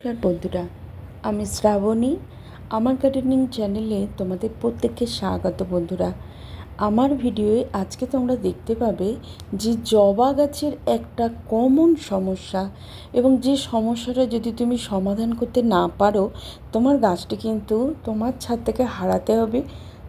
নমস্কার বন্ধুরা, আমি শ্রাবণী। আমার গার্ডেনিং চ্যানেলে তোমাদের প্রত্যেককে স্বাগত বন্ধুরা। আমার ভিডিওয়ে আজকে তোমরা দেখতে পাবে যে জবা গাছের একটা কমন সমস্যা এবং যে সমস্যাটা যদি তুমি সমাধান করতে না পারো, তোমার গাছটি কিন্তু তোমার ছাদ থেকে হারাতে হবে।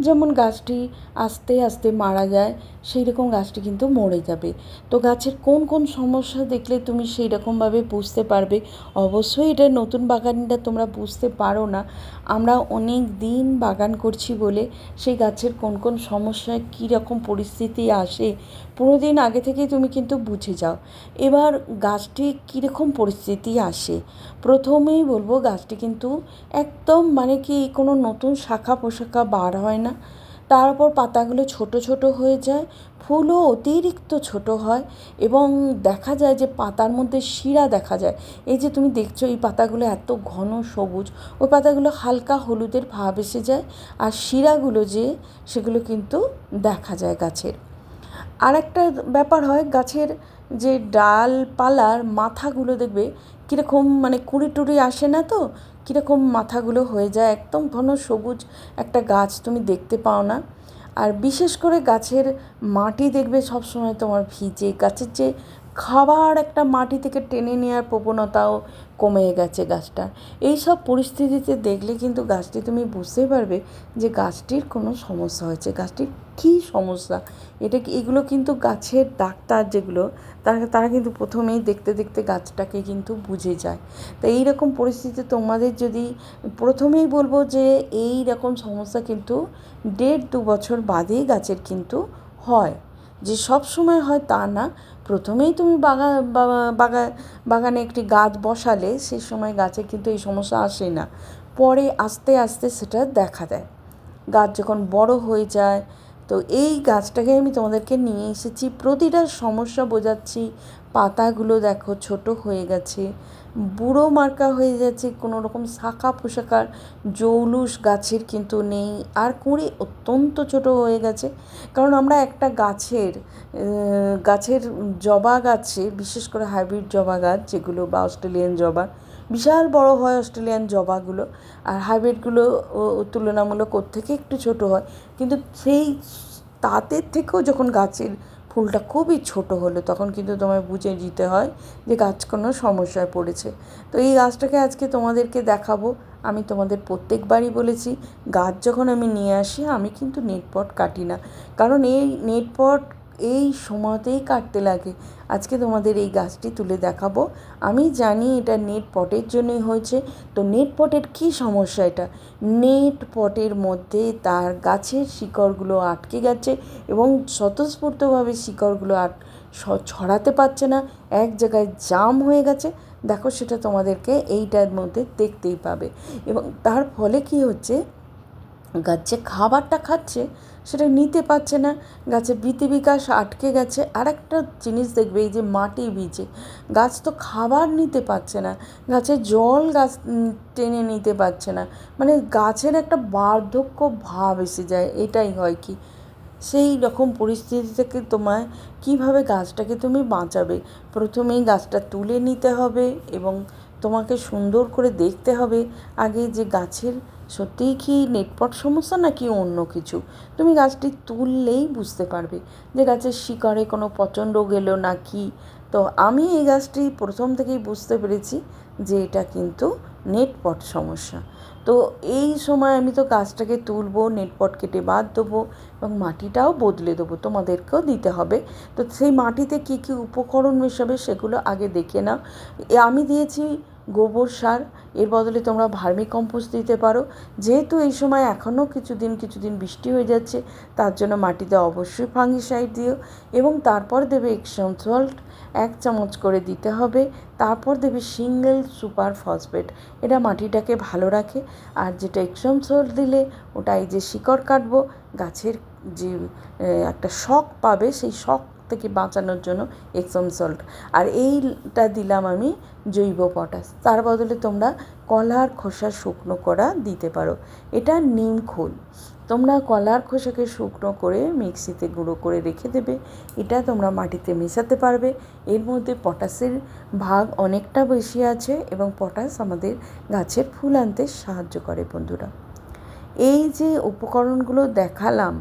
যেমন গাছটি আস্তে আস্তে মারা যায় সেই রকম গাছটি কিন্তু মরে যাবে। তো গাছের কোন কোন সমস্যা দেখলে তুমি সেই রকমভাবে বুঝতে পারবে? অবশ্যই এটা নতুন বাগানটা তোমরা বুঝতে পারো না। আমরা অনেক দিন বাগান করছি বলে সেই গাছের কোন কোন সমস্যায় কী রকম পরিস্থিতি আসে পনেরো দিন আগে থেকেই তুমি কিন্তু বুঝে যাও। এবার গাছটি কীরকম পরিস্থিতি আসে? প্রথমেই বলব গাছটি কিন্তু একদম মানে কি কোনো নতুন শাখা পোশাখা বার হয় না। তারপর পাতাগুলো ছোট ছোট হয়ে যায়, ফুলও অতিরিক্ত ছোট হয় এবং দেখা যায় যে পাতার মধ্যে শিরা দেখা যায়। এই যে তুমি দেখছ এই পাতাগুলো এত ঘন সবুজ, ওই পাতাগুলো হালকা হলুদের ভাব এসে যায় আর শিরাগুলো যে সেগুলো কিন্তু দেখা যায় গাছের। আর একটা ব্যাপার হয়, গাছের যে ডালপালার মাথাগুলো দেখবে কীরকম মানে কুড়ি টুড়ি আসে না তো, কীরকম মাথাগুলো হয়ে যায়, একদম ঘন সবুজ একটা গাছ তুমি দেখতে পাও না। আর বিশেষ করে গাছের মাটি দেখবে সবসময় তোমার ভিজে, গাছের যে খাবার একটা মাটি থেকে টেনে নেওয়ার প্রবণতাও কমে গেছে গাছটার। এই সব পরিস্থিতিতে দেখলে কিন্তু গাছটি তুমি বুঝতে পারবে যে গাছটির কোনো সমস্যা হয়েছে। গাছটির কী সমস্যা? এটা কি, এগুলো কিন্তু গাছের ডাক্তার যেগুলো, তারা তারা কিন্তু প্রথমেই দেখতে দেখতে গাছটাকে কিন্তু বুঝে যায়। তো এই রকম পরিস্থিতি তোমাদের যদি, প্রথমেই বলব যে এই রকম সমস্যা কিন্তু দেড় দু বছর বাদেই গাছের কিন্তু হয়। যে সব সময় হয় তা না। প্রথমেই তুমি বাগা বাগা, বাগানে একটি গাছ বসালে সেই সময় গাছে কিন্তু এই সমস্যা আসে না। পরে আস্তে আস্তে সেটা দেখা দেয়। গাছ যখন বড় হয়ে যায় তো এই গাছটাকে আমি তোমাদেরকে নিয়ে এসেছি। প্রতিটা সমস্যা বোঝাচ্ছি। পাতাগুলো দেখো ছোট হয়ে গেছে। বুড়ো মার্কা হয়ে যাচ্ছে। কোনো রকম শাখা পোশাকার জৌলুস গাছের কিন্তু নেই। আর কুঁড়ি অত্যন্ত ছোট হয়ে গেছে। কারণ আমরা একটা গাছের গাছের জবা গাছে, বিশেষ করে হাইব্রিড জবা গাছ, যেগুলো বা অস্ট্রেলিয়ান জবা বিশাল বড় হয় অস্ট্রেলিয়ান জবাগুলো আর হাইব্রিডগুলো তুলনামূলক ওর থেকে একটু ছোট হয়। কিন্তু সেই তাদের থেকেও যখন গাছের ফুলটা খুবই ছোট হলো, তখন কিন্তু তোমায় বুঝে দিতে হয় যে গাছ কোনো সমস্যায় পড়েছে। তো এই গাছটাকে আজকে তোমাদেরকে দেখাবো। আমি তোমাদের প্রত্যেকবারই বলেছি, গাছ যখন আমি নিয়ে আসি, আমি কিন্তু নেটপট কাটি না। কারণ এই নেটপট এই সময়তেই কাটতে লাগে। আজকে তোমাদের এই গাছটি তুলে দেখাবো। আমি জানি এটা নেট পটের জন্যই হয়েছে। তো নেট পটের কী সমস্যা এটা? নেট পটের মধ্যে তার গাছের শিকড়গুলো আটকে গেছে এবং স্বতঃস্ফূর্তভাবে শিকড়গুলো আট ছড়াতে পারছে না। এক জায়গায় জাম হয়ে গেছে। দেখো সেটা তোমাদেরকে এইটার মধ্যে দেখতেই পাবে। এবং তার ফলে কি হচ্ছে গাছ যে খাবারটা খাচ্ছে, সেটা নিতে পারছে না। গাছের বৃতি বিকাশ আটকে গেছে। আর একটা জিনিস দেখবে, এই যে মাটি ভিজে, গাছ তো খাবার নিতে পারছে না। গাছে জল গাছ টেনে নিতে পারছে না। মানে গাছের একটা বার্ধক্য ভাব এসে যায়, এটাই হয় কি? সেই রকম পরিস্থিতি থেকে তোমায় কীভাবে গাছটাকে তুমি বাঁচাবে? প্রথমেই গাছটা তুলে নিতে হবে এবং তোমাকে সুন্দর করে দেখতে হবে। আগে যে গাছের সত্যিই কি নেটপট সমস্যা নাকি অন্য কিছু? তুমি গাছটি তুললেই বুঝতে পারবে যে গাছের শিকড়ে কোনো পচন রোগ এলো নাকি। তো আমি এই গাছটি প্রথম থেকেই বুঝতে পেরেছি যে এটা কিন্তু নেটপট সমস্যা। তো এই সময় আমি তো গাছটাকে তুলবো নেটপট কেটে বাদ দেবো এবং মাটিটাও বদলে দেবো, তোমাদেরকেও দিতে হবে। তো সেই মাটিতে কী কী উপকরণ মেশাবে সেগুলো আগে দেখে নাও। আমি দিয়েছি গোবর সার, এর বদলে তোমরা ভার্মি কম্পোস্ট দিতে পারো। যেহেতু এই সময় এখনও কিছুদিন কিছুদিন বৃষ্টি হয়ে যাচ্ছে, তার জন্য মাটিতে অবশ্যই ফাঙ্গিসাইড দিও এবং তারপর দেবে এক্সন সল্ট এক চামচ করে দিতে হবে। তারপর দেবে সিঙ্গেল সুপার ফসফেট। এটা মাটিটাকে ভালো রাখে। আর যেটা এক্সন সল্ট দিলে ওটা এই যে শিকড় কাটবো, গাছের যে একটা শখ পাবে, সেই শখ থেকে বাঁচানোর জন্য এক্সম সল্ট। আর এইটা দিলাম আমি জৈব পটাশ। তার বদলে তোমরা কলার খোসা শুকনো করা দিতে পারো। এটা নিম খোল। তোমরা কলার খোসাকে শুকনো করে মিক্সিতে গুঁড়ো করে রেখে দেবে। এটা তোমরা মাটিতে মেশাতে পারবে। এর মধ্যে পটাশের ভাগ অনেকটা বেশি আছে এবং পটাশ আমাদের গাছের ফুল আনতে সাহায্য করে বন্ধুরা। এই যে উপকরণগুলো দেখালাম,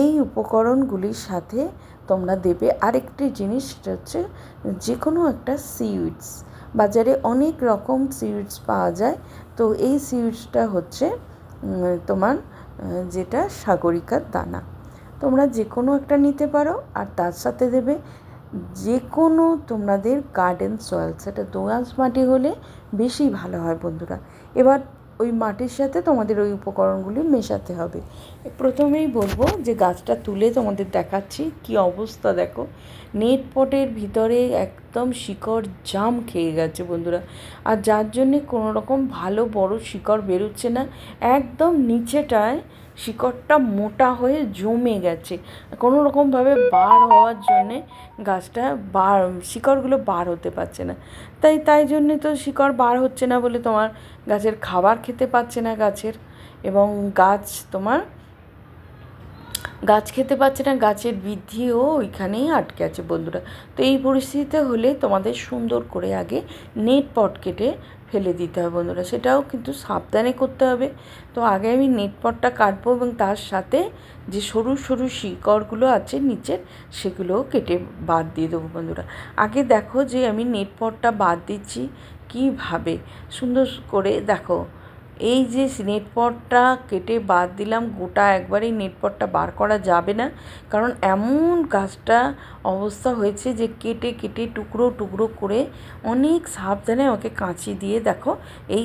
এই উপকরণগুলির সাথে তোমরা দেবে আরেকটি জিনিস, সেটা হচ্ছে যে কোনো একটা সিউইডস বাজারে অনেক রকম সিউইডস পাওয়া যায়। তো এই সিউইডসটা হচ্ছে তোমার যেটা সাগরিকার দানা। তোমরা যে কোনো একটা নিতে পারো আর তার সাথে দেবে যে কোনো তোমাদের গার্ডেন সয়েল সেটা দোআঁশ মাটি হলে বেশি ভালো হয় বন্ধুরা। এবার ওই মাটির সাথে তোমাদের ওই উপকরণগুলি মেশাতে হবে। প্রথমেই বলব যে গাছটা তুলে তোমাদের দেখাচ্ছি, কি অবস্থা দেখো। নেট পটের ভিতরে একদম শিকড় জাম খেয়ে গেছে বন্ধুরা। আর যার জন্যে কোনো রকম ভালো বড় শিকড় বেরোচ্ছে না, একদম নিচেটায় শিকড়টা মোটা হয়ে জমে গেছে। কোনো রকমভাবে বার হওয়ার জন্যে গাছটা বার, শিকড়গুলো বার হতে পারছে না। তাই তাই জন্যে তো শিকড় বার হচ্ছে না বলে তোমার গাছের খাবার খেতে পাচ্ছে না গাছের। এবং গাছ তোমার গাছ খেতে পাচ্ছে না, গাছের বৃদ্ধিও ওইখানেই আটকে আছে বন্ধুরা। তো এই পরিস্থিতিতে হলে তোমাদের সুন্দর করে আগে নেট পট কেটে ফেলে দিতে হবে বন্ধুরা। সেটাও কিন্তু সাবধানে করতে হবে। তো আগে আমি নেট পটটা কাটবো এবং তার সাথে যে সরু সরু শিকড়গুলো আছে নিচের, সেগুলোও কেটে বাদ দিয়ে দেবো বন্ধুরা। আগে দেখো যে আমি নেট পটটা বাদ দিচ্ছি কীভাবে? সুন্দর করে দেখো। এই যে নেটপটটা কেটে বাদ দিলাম, গোটা একবারেই নেটপটটা বার করা যাবে না। কারণ এমন গাছটা অবস্থা হয়েছে যে কেটে কেটে, টুকরো টুকরো করে অনেক সাবধানে আমাকে কাঁচি দিয়ে দেখো, এই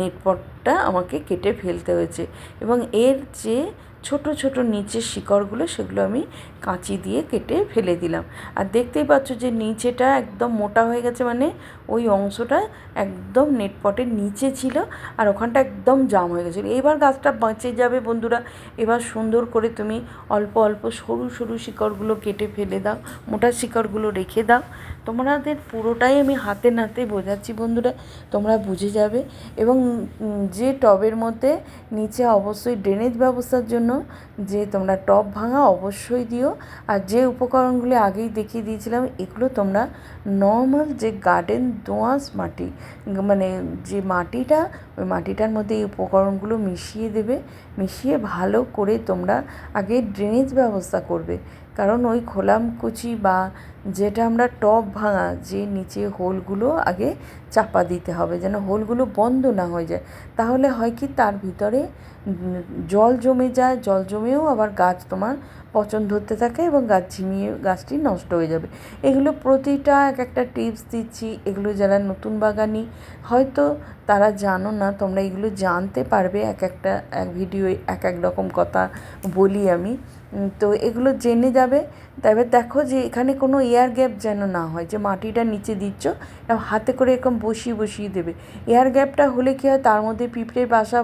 নেটপটটা আমাকে কেটে ফেলতে হয়েছে। এবং এর যে ছোট ছোট নিচের শিকড়গুলো, সেগুলো আমি কাঁচি দিয়ে কেটে ফেলে দিলাম। আর দেখতেই পাচ্ছ যে নিচেটা একদম মোটা হয়ে গেছে মানে ওই অংশটা একদম নেটপটের নিচে ছিল আর ওখানটা একদম জাম হয়ে গেছিল। এবার গাছটা বাঁচে যাবে বন্ধুরা। এবার সুন্দর করে তুমি অল্প অল্প সরু সরু শিকড়গুলো কেটে ফেলে দাও, মোটা শিকড়গুলো রেখে দাও। তোমাদের পুরোটাই আমি হাতে নাতে বোঝাচ্ছি বন্ধুরা, তোমরা বুঝে যাবে। এবং যে টবের মধ্যে নিচে অবশ্যই ড্রেনেজ ব্যবস্থার জন্য যে তোমরা টব ভাঙা অবশ্যই দিও। আর যে উপকরণগুলি আগেই দেখিয়ে দিয়েছিলাম, এগুলো তোমরা নর্মাল যে গার্ডেন দোঁয়াশ মাটি মানে যে মাটিটা ওই মাটিটার মধ্যে এই উপকরণগুলো মিশিয়ে দেবে, মিশিয়ে ভালো করে তোমরা আগে ড্রেনেজ ব্যবস্থা করবে। কারণ ওই খোলামকুচি বা যেটা আমরা টব ভাঙা, যে নিচে হোলগুলো আগে চাপা দিতে হবে যেন হোলগুলো বন্ধ না হয়ে যায়। তাহলে হয় কি, তার ভিতরে জল জমে যায়, জল জমেও আবার গাছ তোমার পচন ধরতে থাকে এবং গাছ ঝিমিয়ে, গাছটি নষ্ট হয়ে যাবে। এগুলো প্রতিটা এক একটা টিপস দিচ্ছি। এগুলো যারা নতুন বাগানি, হয়তো তারা জানো না তোমরা এগুলো জানতে পারবে, এক একটা, এক ভিডিও, এক এক রকম কথা বলি আমি। তো এগুলো জেনে যাবে। তবে দেখো যে এখানে কোনো এয়ার গ্যাপ যেন না হয়, যে মাটিটা নিচে দিচ্ছ হাতে করে এরকম বসিয়ে বসিয়ে দেবে। এয়ার গ্যাপটা হলে কী হয়, তার মধ্যে পিঁপড়ের বাসা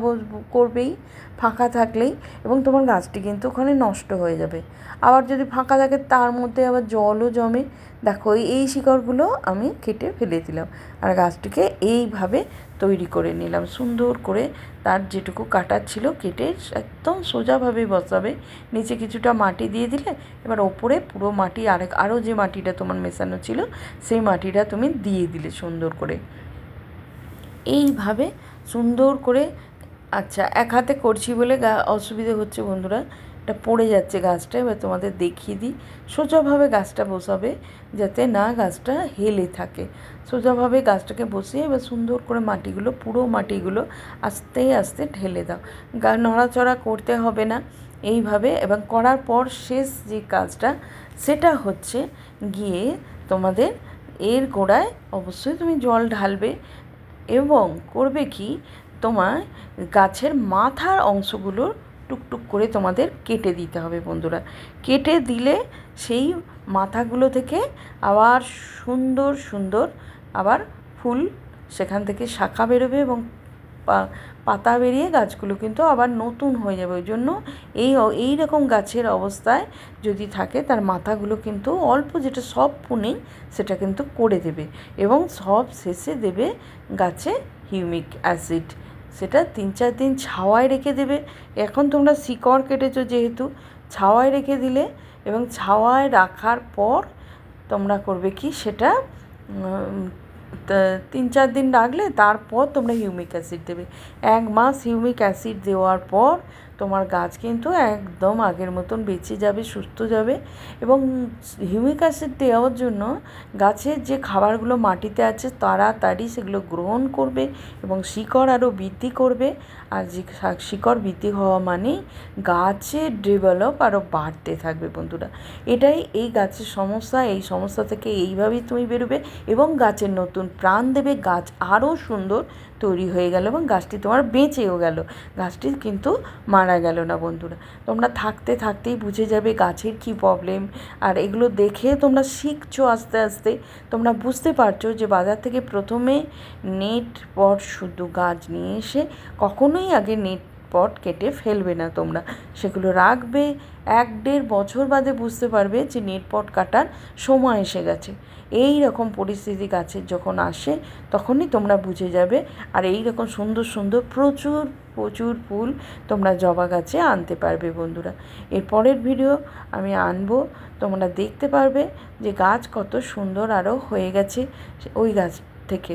করবেই, ফাঁকা থাকলেই, এবং তোমার গাছটি কিন্তু ওখানে নষ্ট হয়ে যাবে। আবার যদি ফাঁকা থাকে, তার মধ্যে আবার জলও জমে। দেখো, এই শিকড়গুলো আমি কেটে ফেলে দিলাম, আর গাছটিকে এইভাবে তৈরি করে নিলাম। সুন্দর করে তার যেটুকু কাটার ছিল, কেটে একদম সোজাভাবে বসাবে। নিচে কিছুটা মাটি দিয়ে দিলে, এবার ওপরে পুরো মাটি, আরেক, আরও যে মাটিটা তোমার মেশানো ছিল, সেই মাটিটা তুমি দিয়ে দিলে সুন্দর করে। এইভাবে সুন্দর করে আচ্ছা এক হাতে করছি বলে অসুবিধে হচ্ছে বন্ধুরা। এটা পড়ে যাচ্ছে গাছটা, এবার তোমাদের দেখিয়ে দিই। সোজাভাবে গাছটা বসাবে যাতে না গাছটা হেলে থাকে। সোজাভাবে গাছটাকে বসিয়ে এবার সুন্দর করে মাটিগুলো, পুরো মাটিগুলো আস্তে আস্তে ঢেলে দাও। গা, নড়াচড়া করতে হবে না। এইভাবে এবং করার পর শেষ যে কাজটা, সেটা হচ্ছে গিয়ে তোমাদের এর গোড়ায় অবশ্যই তুমি জল ঢালবে এবং করবে কি? তোমার গাছের মাথার অংশগুলোর টুকটুক করে তোমাদের কেটে দিতে হবে বন্ধুরা। কেটে দিলে সেই মাথাগুলো থেকে আবার সুন্দর সুন্দর আবার ফুল সেখান থেকে শাখা বেরোবে এবং পাতা বেরিয়ে গাছগুলো কিন্তু আবার নতুন হয়ে যাবে। ওই জন্য এই এই রকম গাছের অবস্থায় যদি থাকে, তার মাথাগুলো কিন্তু অল্প যেটা সব পুনেই সেটা কিন্তু করে দেবে এবং সব শেষে দেবে গাছে হিউমিক অ্যাসিড। সেটা তিন চার দিন ছাওয়ায় রেখে দেবে। এখন তোমরা শিকড় কেটেছো যেহেতু, ছাওয়ায় রেখে দিলে এবং ছাওয়ায় রাখার পর তোমরা করবে কি সেটা তিন চার দিন রাখলে তারপর তোমরা হিউমিক অ্যাসিড দেবে। এক মাস হিউমিক অ্যাসিড দেওয়ার পর তোমার গাছ কিন্তু একদম আগের মতন বেঁচে যাবে, সুস্থ যাবে এবং হিউমিক অ্যাসিড দেওয়ার জন্য গাছের যে খাবারগুলো মাটিতে আছে তাড়াতাড়ি সেগুলো গ্রহণ করবে এবং শিকড় আরও বৃদ্ধি করবে। আর যে শিকড় বৃদ্ধি হওয়া মানেই গাছের ডেভেলপ আরও বাড়তে থাকবে বন্ধুরা। এটাই এই গাছের সমস্যা, এই সমস্যা থেকে এইভাবেই তুমি বেরোবে এবং গাছের নতুন প্রাণ দেবে। গাছ আরও সুন্দর তৈরি হয়ে গেল এবং গাছটি তোমার বেঁচেও গেল। গাছটি কিন্তু মারা গেল না বন্ধুরা। তোমরা থাকতে থাকতেই বুঝে যাবে গাছের কি প্রবলেম আর এগুলো দেখে তোমরা শিখছো আস্তে আস্তে। তোমরা বুঝতে পারছ যে বাজার থেকে প্রথমে নেট পর শুধু গাছ নিয়ে এসে কখনোই আগে নেট পট কেটে ফেলবে না তোমরা। সেগুলো রাখবে, এক দেড় বছর বাদে বুঝতে পারবে যে নেট পট কাটার সময় এসে গেছে। এই রকম পরিস্থিতি গাছের যখন আসে, তখনই তোমরা বুঝে যাবে। আর এই রকম সুন্দর সুন্দর প্রচুর প্রচুর ফুল তোমরা জবা গাছে আনতে পারবে বন্ধুরা। এর পরের ভিডিও আমি আনব। তোমরা দেখতে পারবে যে গাছ কত সুন্দর আরও হয়ে গেছে ওই গাছ থেকে।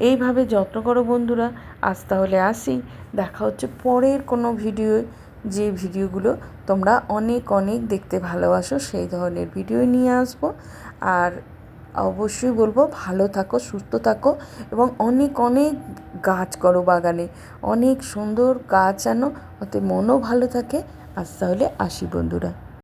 এইভাবে যত্ন করো বন্ধুরা। আজ তাহলে আসি। দেখা হচ্ছে পরের কোনো ভিডিও। যে ভিডিওগুলো তোমরা অনেক অনেক দেখতে ভালোবাসো, সেই ধরনের ভিডিও নিয়ে আসব। আর অবশ্যই বলব, ভালো থাকো, সুস্থ থাকো এবং অনেক অনেক গাছ করো বাগানে। অনেক সুন্দর গাছ আনো ওতে মনও ভালো থাকে। আজ তাহলে আসি বন্ধুরা।